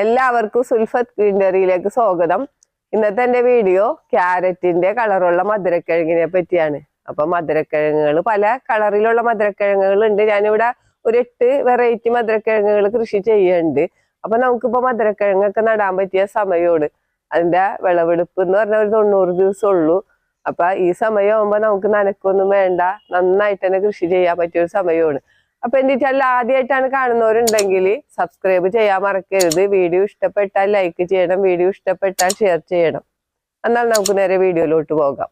എല്ലാവർക്കും സുൽഫത്ത് ഗ്രീനറിയിലേക്ക് സ്വാഗതം. ഇന്നത്തെ എന്റെ വീഡിയോ ക്യാരറ്റിന്റെ കളറുള്ള മധുരക്കിഴങ്ങിനെ പറ്റിയാണ്. അപ്പൊ മധുരക്കിഴങ്ങുകൾ പല കളറിലുള്ള മധുരക്കിഴങ്ങുകൾ ഉണ്ട് ഞാനിവിടെ ഒരു എട്ട് വെറൈറ്റി മധുരക്കിഴങ്ങുകൾ കൃഷി ചെയ്യുന്നുണ്ട്. അപ്പൊ നമുക്കിപ്പോ മധുരക്കിഴങ്ങൊക്കെ നടാൻ പറ്റിയ സമയമാണ്. അതിന്റെ വിളവെടുപ്പ് എന്ന് പറഞ്ഞാൽ ഒരു തൊണ്ണൂറ് ദിവസം ഉള്ളൂ. അപ്പൊ ഈ സമയമാകുമ്പോ നമുക്ക് നനക്കൊന്നും വേണ്ട. നന്നായിട്ട് തന്നെ കൃഷി ചെയ്യാൻ പറ്റിയ ഒരു സമയമാണ്. അപ്പൊ എന്റെ ചാനൽ ആദ്യമായിട്ടാണ് കാണുന്നവരുണ്ടെങ്കിൽ സബ്സ്ക്രൈബ് ചെയ്യാൻ മറക്കരുത്. വീഡിയോ ഇഷ്ടപ്പെട്ടാൽ ലൈക്ക് ചെയ്യണം. വീഡിയോ ഇഷ്ടപ്പെട്ടാൽ ഷെയർ ചെയ്യണം. എന്നാൽ നമുക്ക് നേരെ വീഡിയോയിലോട്ട് പോകാം.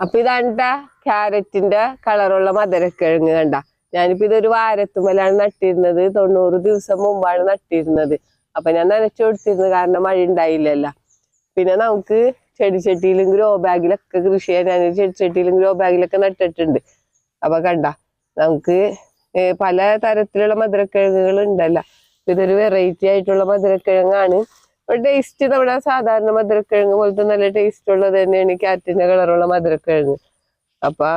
അപ്പൊ ഇതാണ്ട ക്യാരറ്റിന്റെ കളറുള്ള മധുരക്കിഴങ്ങ് കണ്ട. ഞാനിപ്പോ ഇതൊരു വാരത്തുമ്പലാണ് നട്ടിരുന്നത്. തൊണ്ണൂറ് ദിവസം മുമ്പാണ് നട്ടിരുന്നത്. അപ്പൊ ഞാൻ നനച്ചു കൊടുത്തിരുന്നു കാരണം മഴ ഉണ്ടായില്ലല്ലോ. പിന്നെ നമുക്ക് ചെടിച്ചട്ടിയിലും ഗ്രോ ബാഗിലൊക്കെ കൃഷി ചെയ്യാൻ ഞാൻ ചെടിച്ചട്ടിയിലും ഗ്രോ ബാഗിലൊക്കെ നട്ടിട്ടുണ്ട്. അപ്പൊ കണ്ട നമുക്ക് പല തരത്തിലുള്ള മധുരക്കിഴങ്ങുകൾ ഉണ്ടല്ലോ. ഇതൊരു വെറൈറ്റി ആയിട്ടുള്ള മധുരക്കിഴങ്ങാണ്. ടേസ്റ്റ് നമ്മുടെ സാധാരണ മധുരക്കിഴങ്ങ് പോലത്തെ നല്ല ടേസ്റ്റ് ഉള്ളത് തന്നെയാണ് ക്യാറ്റിന്റെ കളറുള്ള മധുരക്കിഴങ്ങ്. അപ്പൊ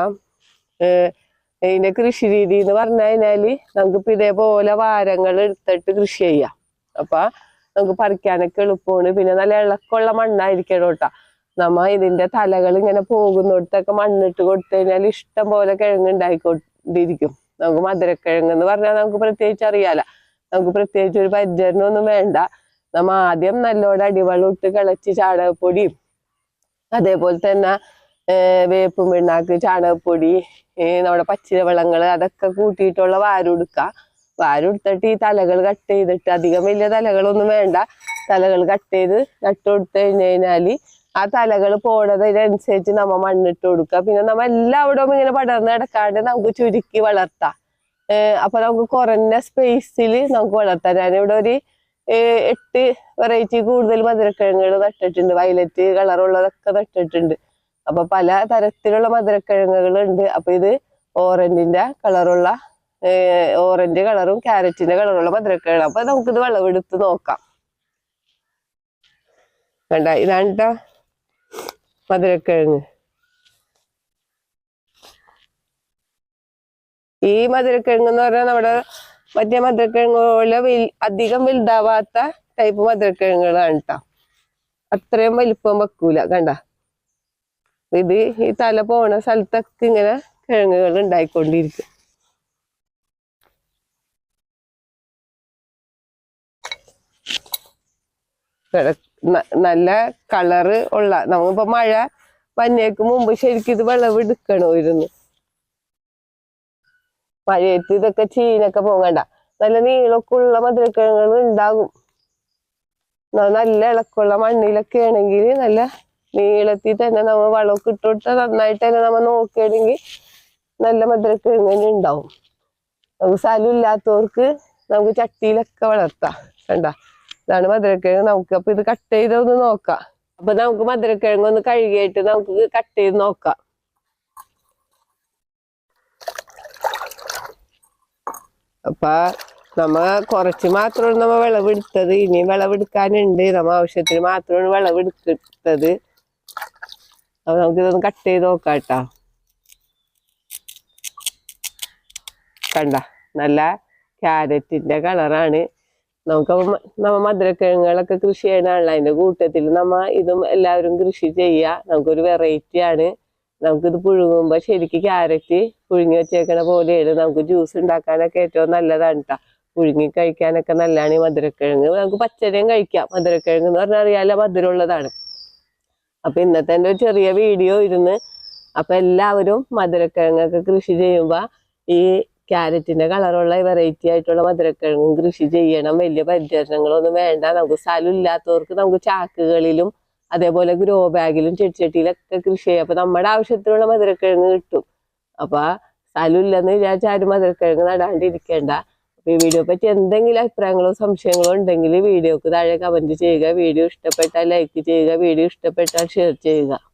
ഇതിന്റെ കൃഷി രീതി എന്ന് പറഞ്ഞു കഴിഞ്ഞാൽ നമുക്കിപ്പോ ഇതേപോലെ വാരങ്ങൾ എടുത്തിട്ട് കൃഷി ചെയ്യാം. അപ്പൊ നമുക്ക് പറിക്കാനൊക്കെ എളുപ്പമാണ്. പിന്നെ നല്ല ഇളക്കമുള്ള മണ്ണായിരിക്കണം കേട്ടാ. നമ്മ ഇതിന്റെ തലകൾ ഇങ്ങനെ പോകുന്നിടത്തൊക്കെ മണ്ണിട്ട് കൊടുത്തു കഴിഞ്ഞാൽ ഇഷ്ടം പോലെ കിഴങ്ങ് ഉണ്ടായിക്കൊണ്ടിരിക്കും നമുക്ക് മധുരക്കിഴങ്ങ് എന്ന് പറഞ്ഞാൽ നമുക്ക് പ്രത്യേകിച്ച് അറിയാല നമുക്ക് പ്രത്യേകിച്ച് ഒരു പരിചരണമൊന്നും വേണ്ട. നമ്മ ആദ്യം നല്ലോണം അടിവെള്ളം ഇട്ട് കിളച്ച് ചാണകപ്പൊടിയും അതേപോലെ തന്നെ വേപ്പും പിണ്ണാക്ക് ചാണകപ്പൊടി നമ്മുടെ പച്ചിലവെള്ളങ്ങൾ അതൊക്കെ കൂട്ടിയിട്ടുള്ള വാരെടുക്കുക വാരുടുത്തിട്ട് ഈ തലകൾ കട്ട് ചെയ്തിട്ട് അധികം വലിയ തലകളൊന്നും വേണ്ട. തലകൾ കട്ട് ചെയ്ത് നട്ട് കൊടുത്തു കഴിഞ്ഞു കഴിഞ്ഞാൽ ആ തലകൾ പോണതിനനുസരിച്ച് നമ്മ മണ്ണിട്ട് കൊടുക്കുക പിന്നെ നമ്മ എല്ലാവിടവും ഇങ്ങനെ പടർന്ന് കിടക്കാണ്ട് നമുക്ക് ചുരുക്കി വളർത്താം. അപ്പൊ നമുക്ക് കുറഞ്ഞ സ്പേസിൽ നമുക്ക് വളർത്താം. ഞാനിവിടെ ഒരു എട്ട് വെറൈറ്റി കൂടുതൽ മധുരക്കിഴങ്ങുകൾ നട്ടിട്ടുണ്ട്. വയലറ്റ് കളറുള്ളതൊക്കെ നട്ടിട്ടുണ്ട്. അപ്പൊ പല തരത്തിലുള്ള മധുരക്കിഴങ്ങുകൾ ഉണ്ട്. അപ്പൊ ഇത് ഓറഞ്ചിന്റെ കളറുള്ള ഓറഞ്ച് കളറും ക്യാരറ്റിന്റെ കളറുള്ള മധുരക്കിഴങ്ങ് അപ്പൊ നമുക്കിത് വിളവെടുത്ത് നോക്കാം. വേണ്ട ഇതാണ് ട്ടോ മധുരക്കിഴങ്ങ്. ഈ മധുരക്കിഴങ്ങ് എന്ന് പറഞ്ഞാൽ നമ്മുടെ മറ്റേ മധുരക്കിഴങ്ങ് പോലെ അധികം വലുതാവാത്ത ടൈപ്പ് മധുരക്കിഴങ്ങുകളാണ് കേട്ടോ അത്രയും വലിപ്പം വെക്കൂല കണ്ട? ഇത് ഈ തല പോണ സ്ഥലത്തൊക്കെ ഇങ്ങനെ കിഴങ്ങുകൾ ഉണ്ടായിക്കൊണ്ടിരിക്കും. ന- നല്ല കളറ് ഉള്ള നമ്മളിപ്പോ മഴ വന്നേക്ക് മുമ്പ് ശരിക്കും ഇത് വിളവെടുക്കണമായിരുന്നു. മഴയത്ത് ഇതൊക്കെ ചീനൊക്കെ പോകണ്ട നല്ല നീളമൊക്കെ ഉള്ള മധുരക്കിഴങ്ങുകൾ ഉണ്ടാകും. നല്ല ഇളക്കമുള്ള മണ്ണിലൊക്കെ ആണെങ്കിൽ നല്ല നീളത്തിൽ തന്നെ നമ്മൾ വളമൊക്കെ ഇട്ട് നന്നായിട്ട് തന്നെ നമ്മൾ നോക്കുകയാണെങ്കിൽ നല്ല മധുരക്കിഴങ്ങ് തന്നെ ഉണ്ടാവും. നമുക്ക് സ്ഥലം ഇല്ലാത്തവർക്ക് നമുക്ക് ചട്ടിയിലൊക്കെ വളർത്താം കണ്ട? ഇതാണ് മധുരക്കിഴങ്ങ്. നമുക്ക് അപ്പൊ ഇത് കട്ട് ചെയ്ത് ഒന്ന് നോക്കാം. അപ്പൊ നമുക്ക് മധുരക്കിഴങ്ങ് ഒന്ന് കഴുകിയിട്ട് നമുക്ക് കട്ട് ചെയ്ത് നോക്കാം. അപ്പൊ നമ്മ കുറച്ച് മാത്രമാണ് നമ്മ വിളവെടുത്തത്. ഇനി വിളവെടുക്കാനുണ്ട്. നമ്മ ആവശ്യത്തിന് മാത്രമാണ് വിളവെടുത്തത് അപ്പൊ നമുക്കിതൊന്ന് കട്ട് ചെയ്ത് നോക്കാം കേട്ടോ. കണ്ട. നല്ല ക്യാരറ്റിന്റെ കളറാണ്. നമുക്ക് നമ്മ മധുരക്കിഴങ്ങുകളൊക്കെ കൃഷി ചെയ്യണമല്ലോ അതിന്റെ കൂട്ടത്തിൽ നമ്മ ഇതും എല്ലാവരും കൃഷി ചെയ്യുക നമുക്കൊരു വെറൈറ്റി ആണ്. നമുക്കിത് പുഴുങ്ങുമ്പോൾ ശരിക്ക് ക്യാരറ്റ് പുഴുങ്ങി വെച്ചേക്കണ പോലെയാണ്. നമുക്ക് ജ്യൂസ് ഉണ്ടാക്കാനൊക്കെ ഏറ്റവും നല്ലതാണ് കേട്ടോ പുഴുങ്ങി കഴിക്കാനൊക്കെ നല്ലതാണ് ഈ മധുരക്കിഴങ്ങ്. നമുക്ക് പച്ചരിയും കഴിക്കാം. മധുരക്കിഴങ്ങ് എന്ന് പറഞ്ഞാൽ അറിയാലോ മധുരമുള്ളതാണ്. അപ്പൊ ഇന്നത്തെ എന്റെ ഒരു ചെറിയ വീഡിയോ ഇരുന്ന്. അപ്പൊ എല്ലാവരും മധുരക്കിഴങ്ങൊക്കെ കൃഷി ചെയ്യുമ്പോ ഈ ക്യാരറ്റിന്റെ കളറുള്ള വെറൈറ്റി ആയിട്ടുള്ള മധുരക്കിഴങ്ങും കൃഷി ചെയ്യണം. വലിയ പരിചരണങ്ങളൊന്നും വേണ്ട. നമുക്ക് സ്ഥലം ഇല്ലാത്തവർക്ക് നമുക്ക് ചാക്കുകളിലും അതേപോലെ ഗ്രോ ബാഗിലും ചെടിച്ചട്ടിയിലൊക്കെ കൃഷി ചെയ്യാം. അപ്പൊ നമ്മുടെ ആവശ്യത്തിനുള്ള മധുരക്കിഴങ്ങ് കിട്ടും. അപ്പൊ സ്ഥലം ഇല്ലെന്ന് വിചാരിച്ചാൽ ആരും മധുരക്കിഴങ്ങ് നടാണ്ടിരിക്കേണ്ട. അപ്പൊ ഈ വീഡിയോ പറ്റി എന്തെങ്കിലും അഭിപ്രായങ്ങളോ സംശയങ്ങളോ ഉണ്ടെങ്കിൽ വീഡിയോക്ക് താഴെ കമന്റ് ചെയ്യുക. വീഡിയോ ഇഷ്ടപ്പെട്ടാൽ ലൈക്ക് ചെയ്യുക. വീഡിയോ ഇഷ്ടപ്പെട്ടാൽ ഷെയർ ചെയ്യുക.